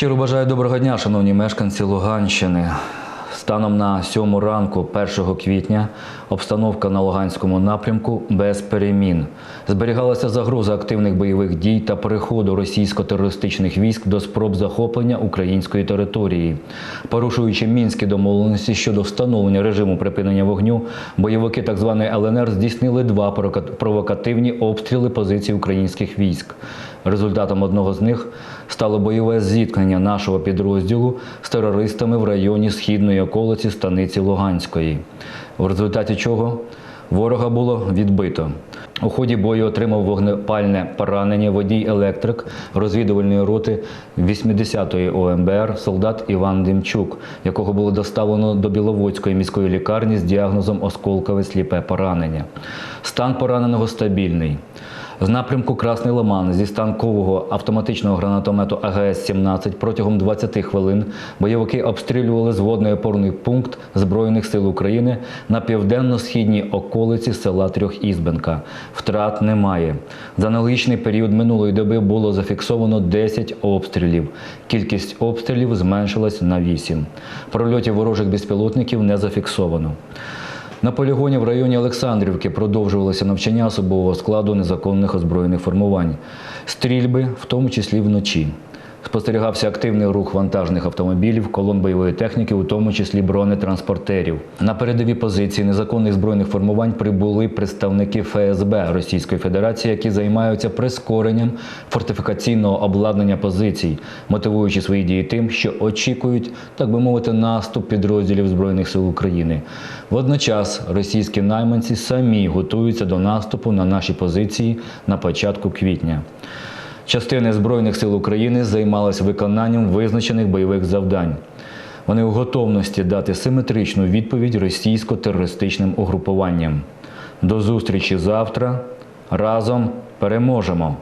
Щиро бажаю доброго дня, шановні мешканці Луганщини. Станом на 7 ранку 1 квітня обстановка на Луганському напрямку без перемін. Зберігалася загроза активних бойових дій та переходу російсько-терористичних військ до спроб захоплення української території. Порушуючи мінські домовленості щодо встановлення режиму припинення вогню, бойовики так званої ЛНР здійснили два провока- провокативні обстріли позицій українських військ. Результатом одного з них стало бойове зіткнення нашого підрозділу з терористами в районі східної околиці станиці Луганської, в результаті чого ворога було відбито. У ході бою отримав вогнепальне поранення водій електрик розвідувальної роти 80-ї ОМБР солдат Іван Демчук, якого було доставлено до Біловодської міської лікарні з діагнозом осколкове сліпе поранення. Стан пораненого стабільний. З напрямку Красний Лиман зі станкового автоматичного гранатомету АГС-17 протягом 20 хвилин бойовики обстрілювали зводний опорний пункт Збройних сил України на південно-східній околиці села Трьохізбенка. Втрат немає. За аналогічний період минулої доби було зафіксовано 10 обстрілів. Кількість обстрілів зменшилась на 8. Прольотів ворожих безпілотників не зафіксовано. На полігоні в районі Олександрівки продовжувалося навчання особового складу незаконних озброєних формувань, стрільби, в тому числі вночі. Спостерігався активний рух вантажних автомобілів, колон бойової техніки, у тому числі бронетранспортерів. На передові позиції незаконних збройних формувань прибули представники ФСБ Російської Федерації, які займаються прискоренням фортифікаційного обладнання позицій, мотивуючи свої дії тим, що очікують, так би мовити, наступ підрозділів Збройних сил України. Водночас російські найманці самі готуються до наступу на наші позиції на початку квітня. Частини Збройних сил України займалися виконанням визначених бойових завдань. Вони у готовності дати симетричну відповідь російсько-терористичним угрупуванням. До зустрічі завтра. Разом переможемо!